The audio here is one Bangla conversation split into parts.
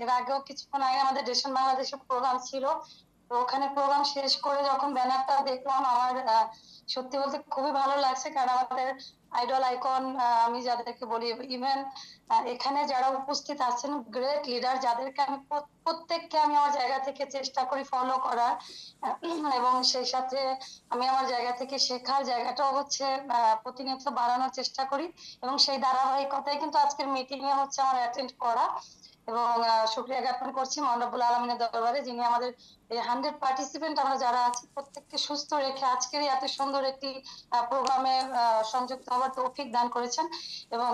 এর আগেও কিছুক্ষণ আগে আমাদের দেশন বাংলাদেশে প্রোগ্রাম ছিল। তো ওখানে প্রোগ্রাম শেষ করে যখন ব্যানারটা দেখলাম, আমার সত্যি বলতে খুবই ভালো লাগছে কারণ আমাদের আইডল আইকন আমি যাদেরকে বলি ইভেন এখানে যারা উপস্থিত আছেন গ্রেট লিডার যাদেরকে আমি প্রত্যেককে আমি আমার জায়গা থেকে চেষ্টা করি ফলো করার। এবং সেই সাথে আমি আমার জায়গা থেকে শেখার জায়গাটাও হচ্ছে প্রতিনিয়ত বাড়ানোর চেষ্টা করি। এবং সেই ধারাবাহিকতায় কিন্তু আজকের মিটিং এ হচ্ছে আমার অ্যাটেন্ড করা। এবং আহ, শুক্রিয়া জ্ঞাপন করছি মন্ডবুল আলমিনের দরবারে যিনি আমাদের এই হান্ড্রেড পার্টিসিপেন্ট আমরা যারা আছি প্রত্যেককে সুস্থ রেখে আজকের এত সুন্দর একটি প্রোগ্রামে সংযুক্ত হওয়ার তৌফিক দান করেছেন। এবং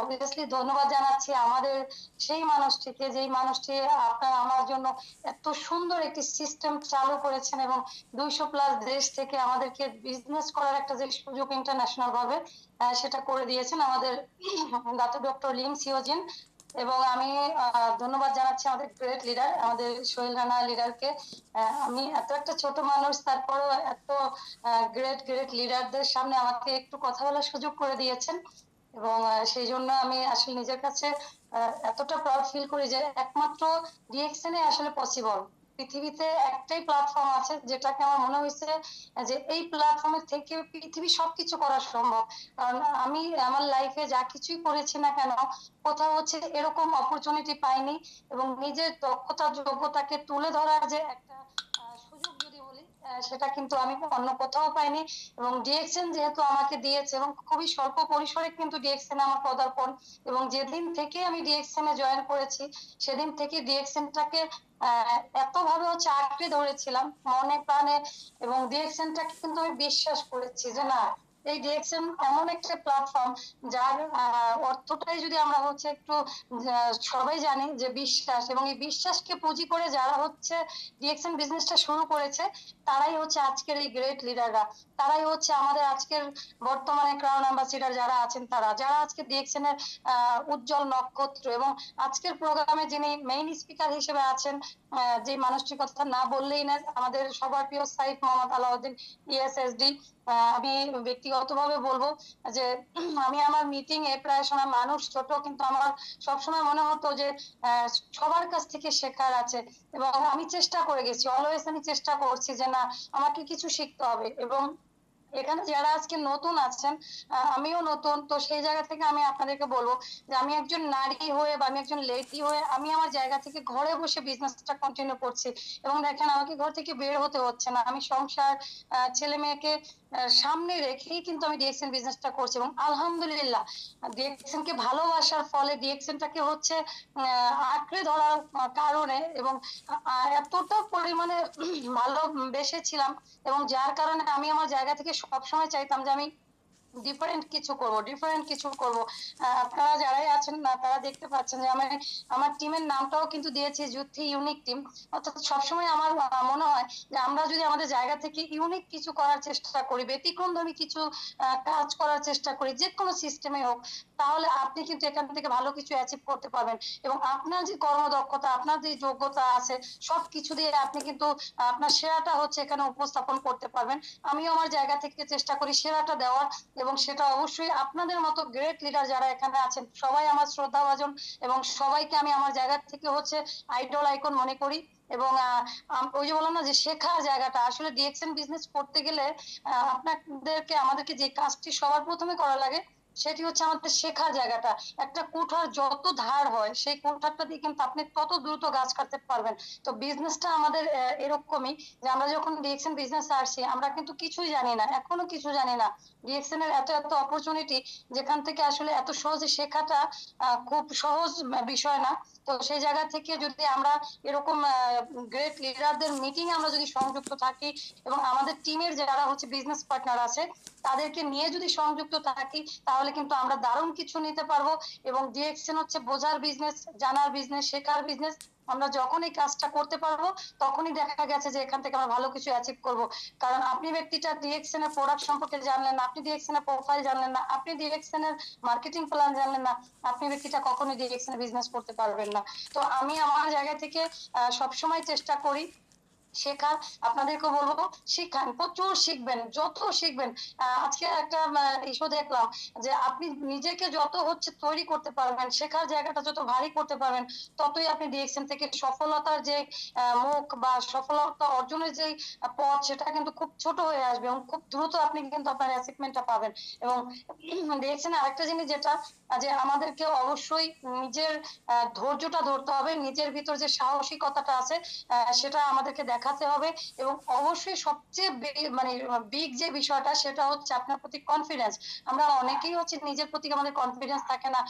অবভিয়াসলি ধন্যবাদ জানাচ্ছি আমাদের সেই মানুষটিকে যেই মানুষটি আপনার আমার জন্য এত সুন্দর একটি সিস্টেম চালু করেছেন এবং দুইশো প্লাস দেশ থেকে আমাদেরকে বিজনেস করার একটা যে সুযোগ ইন্টারন্যাশনাল ভাবে সেটা করে দিয়েছেন আমাদের দাতু ডক্টর লিম সিওজিন। এবং আমি ধন্যবাদ জানাচ্ছি আমাদের গ্রেট লিডার আমাদের সোহেল রানা লিডারকে আমি এত একটা ছোট মানুষ, তারপরও এত গ্রেট গ্রেট লিডারদের সামনে আমাকে একটু কথা বলার সুযোগ করে দিয়েছেন। এবং সেই জন্য আমি আসলে নিজের কাছে এতটা প্রাউড ফিল করি যে একমাত্র ডিএক্সএন আসলে পসিবল পৃথিবীতে একটাই প্ল্যাটফর্ম আছে যেটাকে আমার মনে হয়েছে যে এই প্ল্যাটফর্মের থেকে পৃথিবী সবকিছু করা সম্ভব। কারণ আমি আমার লাইফে যা কিছুই করেছি না কেন, কোথাও হচ্ছে এরকম অপরচুনিটি পাইনি এবং নিজের দক্ষতা, যোগ্যতাকে তুলে ধরার যে একটা সুযোগ যদি বলি সেটা কিন্তু আমি অন্য কোথাও পাইনি এবং ডিএক্সএন যেহেতু আমাকে দিয়েছে এবং খুবই স্বল্প পরিসরে কিন্তু ডিএক্সএন আমার পদার্পণ এবং যেদিন থেকে আমি ডিএক্সএন এ জয়েন করেছি, সেদিন থেকে ডিএক্সএনটাকে এত ভাবে হচ্ছে আঁকড়ে ধরেছিলাম, মনে প্রাণে এবং ডিএক্সএনটাকে কিন্তু আমি বিশ্বাস করেছি যে না এই ডিএক্সএন এমন একটা প্ল্যাটফর্ম যার অর্থটাই যদি আমরা হচ্ছে একটু সবাই জানি যে বিশ্বাস এবং এই বিশ্বাসকে পুঁজি করে যারা হচ্ছে ডিএক্সএন বিজনেসটা শুরু করেছে, তারাই হচ্ছে আজকের এই গ্রেট লিডাররা তারাই হচ্ছে আমাদের আজকের বর্তমানে ক্রাউন অ্যাম্বাসিডার যারা আছেন তারা। যারা আজকে ডিএক্সএন এর উজ্জ্বল নক্ষত্র এবং আজকের প্রোগ্রামে যিনি মেইন স্পিকার হিসেবে আছেন যে মানুষটির কথা না বললেই না, আমাদের সবার প্রিয় সাইফ মোহাম্মদ আলাউদ্দিন ইএসএসডি আমি ব্যক্তিগতভাবে বলব যে আমি আমার মিটিং এ প্রায় সময় মানুষ ছোট, কিন্তু আমার সবসময় মনে হতো যে সবার কাছ থেকে শেখার আছে। এবং আমি চেষ্টা করে গেছি অলওয়েজ আমি চেষ্টা করছি যে না, আমাকে কিছু শিখতে হবে। এবং এখানে যারা আজকে নতুন আছেন আমিও নতুন, তো সেই জায়গা থেকে আমি আপনাদেরকে বলব যে আমি একজন নারী হয়ে বা আমি একজন লেডি হয়ে আমি আমার জায়গা থেকে ঘরে বসে বিজনেসটা কন্টিনিউ করছি। এবং দেখেন, আমাকে ঘর থেকে বের হতে হচ্ছে না। আমি সংসার ছেলে মেয়েকে সামনে রেখেই কিন্তু আমি ডিএক্সএন বিজনেসটা করছি এবং আলহামদুলিল্লাহ ডিএক্সএন কে ভালোবাসার ফলে ডিএক্সএনটাকে হচ্ছে আঁকড়ে ধরার কারণে এবং এতটা পরিমাণে ভালো বেসেছিলাম এবং যার কারণে আমি আমার জায়গা থেকে সবসময় চাইতাম যে আমি ডিফারেন্ট কিছু করব ডিফারেন্ট কিছু করব। আপনারা যারাই আছেন না, তারা দেখতে পাচ্ছেন যে আমি, আমার টিমের নামটাও কিন্তু দিয়েছি, যুদ্ধি ইউনিক টিম অর্থাৎ সবসময় আমার মনে হয় যে আমরা যদি আমাদের জায়গা থেকে ইউনিক কিছু করার চেষ্টা করি, ব্যতিক্রমধর্মী কিছু কাজ করার চেষ্টা করি, যে কোনো সিস্টেমে হোক, তাহলে আপনি কিন্তু এখান থেকে ভালো কিছু অ্যাচিভ করতে পারবেন। এবং আপনার যে কর্মদক্ষতা, আপনার যে যোগ্যতা আছে সব কিছু দিয়ে আপনি কিন্তু, আপনার সেরাটা হচ্ছে এখানে উপস্থাপন করতে পারবেন। আমিও আমার জায়গা থেকে চেষ্টা করি সেরাটা দেওয়ার এবং সেটা অবশ্যই আপনাদের মতো গ্রেট লিডার যারা এখানে আছেন, সবাই আমার শ্রদ্ধাভাজন এবং সবাইকে আমি আমার জায়গা থেকে হচ্ছে আইডল আইকন মনে করি এবং ওই যে বললাম না যে শেখার জায়গাটা, আসলে ডিএক্সএন বিজনেস করতে গেলে আপনাদেরকে, আমাদেরকে যে কাজটি সবার প্রথমে করা লাগে সেটি হচ্ছে আমাদের শেখার জায়গাটা। একটা কুঠার যত ধার হয়, সেই কুঠারটা দিয়ে কিন্তু আপনি তত দ্রুত গাছ কাটতে পারবেন। তো বিজনেসটা আমাদের এরকমই যে আমরা যখন ডিএক্সএন বিজনেস আসছি আমরা কিন্তু কিছুই জানি না, এখনও কিছু জানি না। ডিএক্সএন এর এত এত অপরচুনিটি যেখান থেকে আসলে এত সহজে শেখাটা খুব সহজ বিষয় না। তো সেই জায়গা থেকে যদি আমরা এরকম গ্রেট লিডারদের মিটিং আমরা যদি সংযুক্ত থাকি এবং আমাদের টিমের যারা হচ্ছে বিজনেস পার্টনার আছে, তাদেরকে নিয়ে যদি সংযুক্ত থাকি, তাহলে কিন্তু আমরা দারুণ কিছু নিতে পারব। এবং ডিএক্সএন হচ্ছে বোঝার বিজনেস জানার বিজনেস শেখার বিজনেস আমরা যখন এই কাজটা করতে পারব, তখনই দেখা গেছে যে এখান থেকে আমরা ভালো কিছু অ্যাচিভ করব। কারণ আপনি ব্যক্তিটা ডিএক্সএন এর প্রোডাক্ট সম্পর্কে জানলেন না, আপনি ডিএক্সএন এর প্রোফাইল জানলেন না, আপনি ডিএক্সএন এর মার্কেটিং প্ল্যান জানলেন না, আপনি ব্যক্তিটা কখনোই ডিএক্সএন বিজনেস করতে পারবেন না। তো আমি আমার জায়গা থেকে সবসময় চেষ্টা করি শেখার আপনাদেরকে বলব, শিখান, প্রচুর শিখবেন, যত শিখবেন। আজকে একটা ইস্যু দেখলাম যে আপনি নিজেকে যত হচ্ছে তৈরি করতে পারবেন, শেখার জায়গাটা যত ভারী করতে পারবেন, ততই আপনি ডিএক্সএন থেকে সফলতার যে মুখ বা সফলতা অর্জনের যে পথ, সেটা কিন্তু খুব ছোট হয়ে আসবে এবং খুব দ্রুত আপনি কিন্তু আপনার অ্যাচিভমেন্টটা পাবেন। এবং ডিএক্সএন আরেকটা জিনিস যেটা যে আমাদেরকে অবশ্যই নিজের ধৈর্যটা ধরতে হবে, নিজের ভিতর যে সাহসিকতাটা আছে সেটা আমাদেরকে দেখাতে হবে এবং অবশ্যই সবচেয়ে মানে বিগ যে বিষয়টা সেটা হচ্ছে আপনার প্রতি কনফিডেন্স আমরা অনেকেই হচ্ছে নিজের প্রতি আমাদের কনফিডেন্স থাকে না।